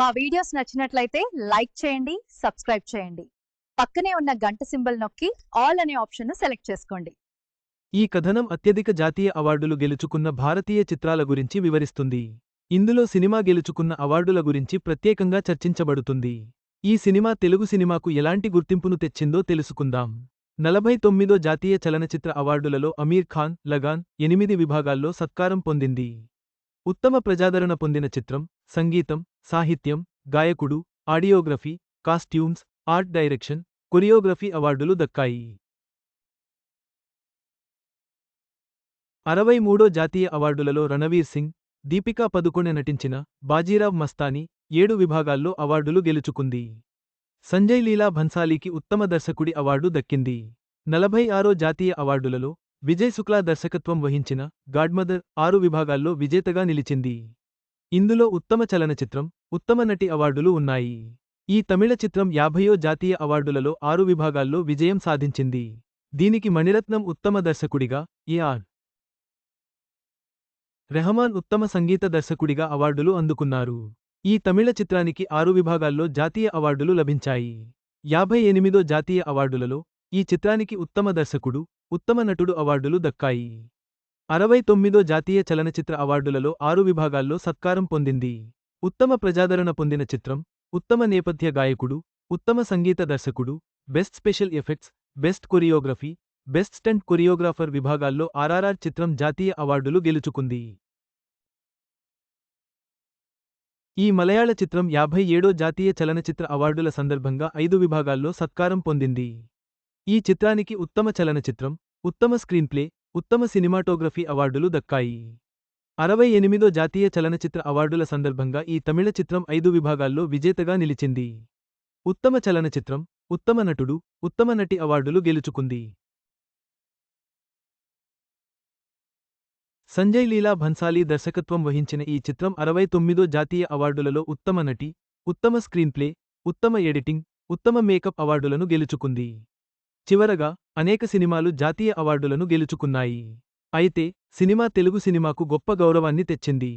మా వీడియోస్ నచ్చినట్లయితే లైక్ చేయండి సబ్స్క్రైబ్ చేయండి. పక్కనే ఉన్న గంట సింబల్ నొక్కి ఆల్ అనే ఆప్షన్ను సెలెక్ట్ చేసుకోండి. ఈ కథనం అత్యధిక జాతీయ అవార్డులు గెలుచుకున్న భారతీయ చిత్రాల గురించి వివరిస్తుంది. ఇందులో సినిమా గెలుచుకున్న అవార్డుల గురించి ప్రత్యేకంగా చర్చించబడుతుంది. ఈ సినిమా తెలుగు సినిమాకు ఎలాంటి గుర్తింపును తెచ్చిందో తెలుసుకుందాం. నలభై తొమ్మిదో జాతీయ చలనచిత్ర అవార్డులలో అమీర్ ఖాన్ లగాన్ ఎనిమిది విభాగాల్లో సత్కారం పొందింది. ఉత్తమ ప్రజాదరణ పొందిన చిత్రం సంగీతం సాహిత్యం గాయకుడు audiography costumes art direction choreography అవార్డులు దక్కాయి. అరవై మూడో జాతీయ అవార్డులలో రణవీర్ సింగ్ దీపికా పదుకొణె నటించిన బాజీరావ్ మస్తానీ ఏడు విభాగాల్లో అవార్డులు గెలుచుకుంది. సంజయ్ లీలా భన్సాలీకి ఉత్తమ దర్శకుడి అవార్డు దక్కింది. నలభై ఆరో జాతీయ అవార్డులలో విజయ్ శుక్లా దర్శకత్వం వహించిన గాడ్మదర్ ఆరు విభాగాల్లో విజేతగా నిలిచింది. ఇందులో ఉత్తమ చలనచిత్రం ఉత్తమ నటి అవార్డులు ఉన్నాయి. ఈ తమిళ చిత్రం యాభయో జాతీయ అవార్డులలో ఆరు విభాగాల్లో విజయం సాధించింది. దీనికి మణిరత్నం ఉత్తమ దర్శకుడిగా ఏఆర్ రెహమాన్ ఉత్తమ సంగీత దర్శకుడిగా అవార్డులు అందుకున్నారు. ఈ తమిళ చిత్రానికి ఆరు విభాగాల్లో జాతీయ అవార్డులు లభించాయి. యాభై ఎనిమిదో జాతీయ అవార్డులలో ఈ చిత్రానికి ఉత్తమ దర్శకుడు ఉత్తమ నటుడు అవార్డులు దక్కాయి. అరవై తొమ్మిదో జాతీయ చలనచిత్ర అవార్డులలో ఆరు విభాగాల్లో సత్కారం పొందింది. ఉత్తమ ప్రజాదరణ పొందిన చిత్రం ఉత్తమ నేపథ్య గాయకుడు ఉత్తమ సంగీత దర్శకుడు best special effects best choreography best stunt choreographer విభాగాల్లో ఆర్ఆర్ఆర్ చిత్రం జాతీయ అవార్డులు గెలుచుకుంది. ఈ మలయాళ చిత్రం యాభై ఏడో జాతీయ చలనచిత్ర అవార్డుల సందర్భంగా ఐదు విభాగాల్లో సత్కారం పొందింది. ఈ చిత్రానికి ఉత్తమ చలనచిత్రం ఉత్తమ స్క్రీన్ప్లే ఉత్తమ సినిమాటోగ్రఫీ అవార్డులు దక్కాయి. అరవై ఎనిమిదో జాతీయ చలనచిత్ర అవార్డుల సందర్భంగా ఈ తమిళ చిత్రం ఐదు విభాగాల్లో విజేతగా నిలిచింది. ఉత్తమ చలనచిత్రం ఉత్తమ నటుడు ఉత్తమ నటి అవార్డులు గెలుచుకుంది. సంజయ్ లీలా భన్సాలీ దర్శకత్వం వహించిన ఈ చిత్రం అరవై తొమ్మిదో జాతీయ అవార్డులలో ఉత్తమ నటి ఉత్తమ స్క్రీన్ప్లే ఉత్తమ ఎడిటింగ్ ఉత్తమ మేకప్ అవార్డులను గెలుచుకుంది. చివరగా అనేక సినిమాలు జాతీయ అవార్డులను గెలుచుకున్నాయి. అయితే సినిమా తెలుగు సినిమాకు గొప్ప గౌరవాన్ని తెచ్చింది.